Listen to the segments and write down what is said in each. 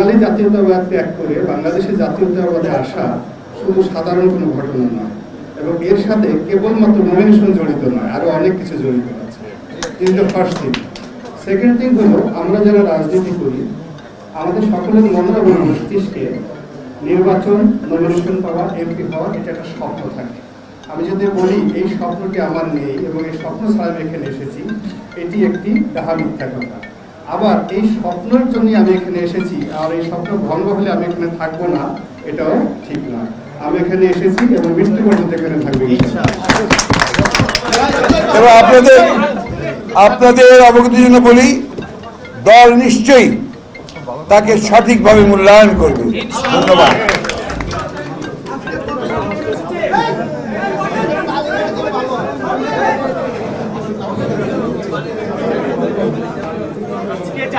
বাঙালি জাতীয়তাবাদ ত্যাগ করে বাংলাদেশের জাতীয়তাবাদে আসা শুধু সাধারণ কোনো ঘটনা নয় এবং এর সাথে কেবলমাত্র নমিনেশন জড়িত নয় আরও অনেক কিছু জড়িত আছে। Is the first thing second thing হলো, আমরা যারা রাজনীতি করি, আমাদের সকলের মনে এবং মস্তিষ্কে নির্বাচন নমিনেশন পাওয়া এমপি হওয়া, এটা একটা স্বপ্ন থাকে। আমি যদি বলি, এই স্বপ্নটি আমার নেই এবং এই স্বপ্ন ছাড়া এখানে এসেছি, এটি একটি ডাহা মিথ্যা কথা। আবার এই স্বপ্নের জন্য আমি এখানে এসেছি আর এই স্বপ্ন ভঙ্গ হলে আমি এখানে থাকব না এটাও ঠিক না। আমি এখানে এসেছি এবং মৃত্যু পর্যন্ত এখানে থাকব। এবং আপনাদের আপনাদের অবগতির জন্য বলি দল নিশ্চয়ই তাকে সঠিকভাবে মূল্যায়ন করবে। ধন্যবাদ।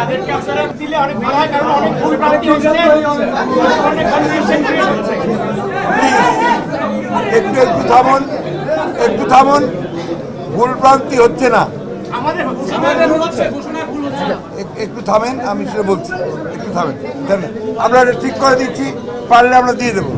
যাদেরকে আপনারা দিলে অনেক ভালো হয় কারণ অনেক ভুল প্রাপ্তি হচ্ছে। অনেক কনফিউশন ক্রিয়েট হচ্ছে। একটু একটু থামুন একটু থামুন ভুল প্রান্তি হচ্ছে না। আমাদের হচ্ছে। আমাদের হচ্ছে ঘোষণা ভুল হচ্ছে। এক- একটু থামেন আমি সেটা বলছি। একটু থামেন আমরা এটা ঠিক করে দিচ্ছি পারলে আমরা দিয়ে দেবো।